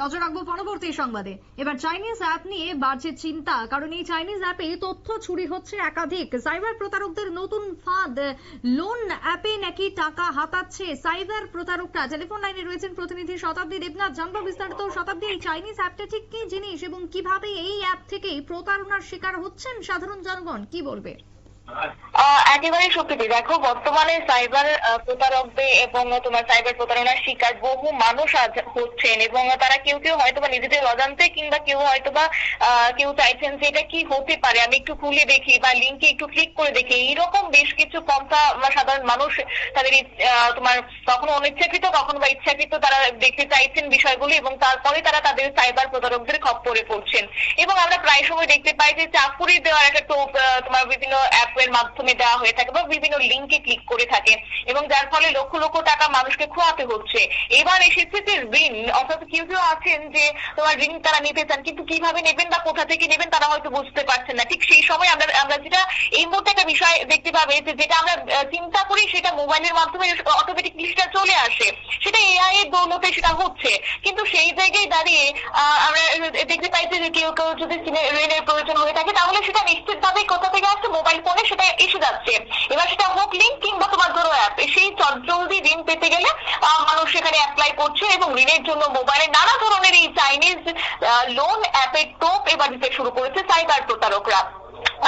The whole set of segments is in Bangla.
নজর রাখব পরবর্তী সংবাদে। এবার চাইনিজ অ্যাপ নিয়ে বাড়ছে চিন্তা, কারণ এই চাইনিজ অ্যাপে তথ্য চুরি হচ্ছে একাধিক। সাইবার প্রতারকদের নতুন ফাঁদ লোন অ্যাপে নাকি টাকা হাতাচ্ছে সাইবার প্রতারকরা। টেলিফোন লাইনে রয়েছেন প্রতিনিধি শতাব্দী দেবনাথ। জানব বিস্তারিত শতাব্দী, এই চাইনিজ অ্যাপটা ঠিক কি জিনিস এবং কীভাবে এই অ্যাপ থেকে প্রতারণার শিকার হচ্ছেন সাধারণ জনগণ? কি বলবে? একেবারে সত্যি দেখো, বর্তমানে সাইবার প্রতারকদের এবং তোমার সাইবার প্রতারণার শিকার বহু মানুষ আজ হচ্ছেন এবং তারা কেউ কেউ হয়তো বা নিজেদের অজান্তে কিংবা কেউ হয়তো বা কেউ চাইছেন যে এটা কি হতে পারে। আমি একটু খুলে দেখি বা লিঙ্কে একটু ক্লিক করে দেখি। এইরকম বেশ কিছু পন্থা সাধারণ মানুষ তাদের তোমার কখনো অনিচ্ছাকৃত, কখনো বা ইচ্ছাকৃত তারা দেখতে চাইছেন বিষয়গুলি এবং তারপরে তারা তাদের সাইবার প্রতারকদের খপ্পরে পড়ছেন। এবং আমরা প্রায় সময় দেখতে পাই যে চাকুরি দেওয়ার একটা তোমার বিভিন্ন অ্যাপের মাধ্যমে দেওয়া হয়ে থাকে বা বিভিন্ন লিঙ্কে ক্লিক করে থাকে এবং যার ফলে লক্ষ লক্ষ টাকা মানুষকে খোয়াতে হচ্ছে। এবার এসেছে যে ঋণ, অর্থাৎ কেউ কেউ আছেন যে তোমার ঋণ তারা নিতে চান, কিন্তু কীভাবে নেবেন বা কোথা থেকে নেবেন তারা হয়তো বুঝতে পারছেন না। ঠিক সেই সময় আমরা আমরা যেটা, এই মুহূর্তে একটা বিষয় দেখতে পাবে যে যেটা আমরা চিন্তা করি সেটা মোবাইলের মাধ্যমে অটোমেটিকলি সেটা চলে আসে। সেটা এআই এর দৌলতে সেটা হচ্ছে। কিন্তু সেই জায়গায় দাঁড়িয়ে আমরা দেখতে পাই যে কেউ কেউ যদি ঋণের প্রয়োজন হয়ে থাকে, তাহলে সেটা নিশ্চিতভাবে কোথা থেকে আসছে? মোবাইল ফোনে সেটা এসে যাচ্ছে। এবার সেটা হোক লিঙ্ক কিংবা তোমার ধরো অ্যাপ সেই চটজলদি ঋণ পেতে গেলে মানুষ সেখানে অ্যাপ্লাই করছে এবং ঋণের জন্য মোবাইলে নানা ধরনের এই চাইনিজ লোন অ্যাপের টোপ এবার দিতে শুরু করেছে সাইবার প্রতারকরা।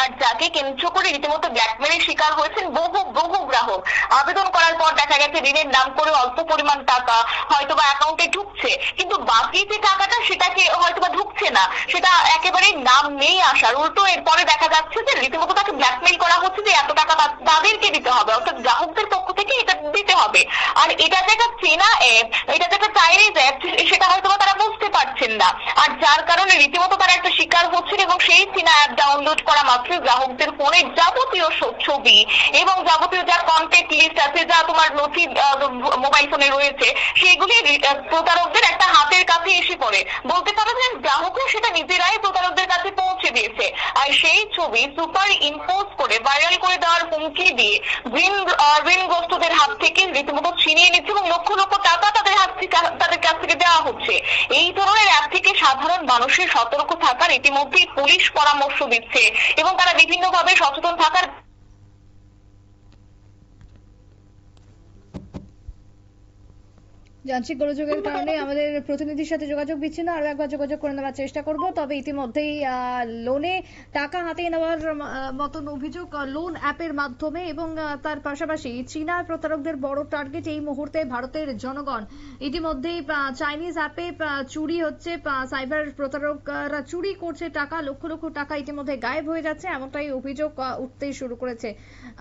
আর যাকে কেন্দ্র করে রীতিমতো ব্ল্যাকমেলের শিকার হয়েছেন বহু বহু গ্রাহক। আবেদন করার পর দেখা গেছে ঋণের নাম করে অল্প পরিমাণ টাকা হয়তো বা অ্যাকাউন্টে ঢুকছে। কিন্তু বাকি যে টাকাটা সেটাকে হয়তো বা ঢুকছে না, সেটা একেবারেই নাম নেই আসার। উল্টো এরপরে দেখা যাচ্ছে যে রীতিমতো তাকে ব্ল্যাকমেল করা হচ্ছে যে এত টাকা তাদেরকে দিতে হবে, অর্থাৎ গ্রাহকদের পক্ষ থেকে এটা দিতে হবে। আর এটা যে একটা চেনা অ্যাপ এটা যে একটা চাইনিজ অ্যাপ সেটা হয়তো পারছেন না। আর যার কারণে রীতিমতো তারা একটা শিকার হচ্ছেন এবং সেই চীনা অ্যাপ ডাউনলোড করা মাত্র গ্রাহকদের ফোনে যাবতীয় ছবি এবং যাবতীয় যা কন্ট্যাক্ট লিস্ট আছে, যা তোমার নথি মোবাইল ফোনে রয়েছে, সেগুলি প্রতারকদের একটা হাতের কাছে এসে পড়ে। বলতে পারো যে গ্রাহকরা সেটা নিজেরাই প্রতারকদের কাছে পৌঁছে দিয়েছে। আর সেই ছবি সুপার ইম্পোজ করে ভাইরাল করে দেওয়ার হুমকি দিয়ে ঋণ ঋণগ্রস্তদের হাত থেকে রীতিমতো ছিনিয়ে নিচ্ছে এবং লক্ষ লক্ষ টাকা তাদের হাত থেকে তাদের কাছ থেকে দেওয়া হচ্ছে। এই ধরনের অ্যাপ থেকে সাধারণ মানুষের সতর্ক থাকার ইতিমধ্যেই পুলিশ পরামর্শ দিচ্ছে এবং তারা বিভিন্নভাবে সচেতন থাকার যান্ত্রিক গোলযোগের কারণে আমাদের প্রতিনিধির সাথে যোগাযোগ বিচ্ছিন্ন। আরও একবার যোগাযোগ করে নেওয়ার চেষ্টা করব, তবে ইতিমধ্যেই লোনে টাকা হাতিয়ে নেওয়ার মতন অভিযোগ লোন অ্যাপের মাধ্যমে এবং তার পাশাপাশি চীনা প্রতারকদের বড় টার্গেট এই মুহূর্তে ভারতের জনগণ। ইতিমধ্যেই চাইনিজ অ্যাপে চুরি হচ্ছে সাইবার প্রতারকরা চুরি করছে টাকা, লক্ষ লক্ষ টাকা ইতিমধ্যে গায়েব হয়ে যাচ্ছে, এমনটাই অভিযোগ উঠতেই শুরু করেছে।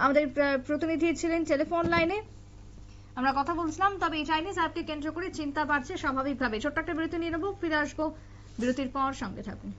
আমাদের প্রতিনিধি ছিলেন টেলিফোন লাইনে। আমরা কথা বলছিলাম, তবে এই চাইনিজ অ্যাপকে কেন্দ্র করে চিন্তা বাড়ছে স্বাভাবিকভাবে ছোট্ট একটা বিরতি নিয়ে নেব, ফিরে আসব বিরতির পর সঙ্গে থাকুন।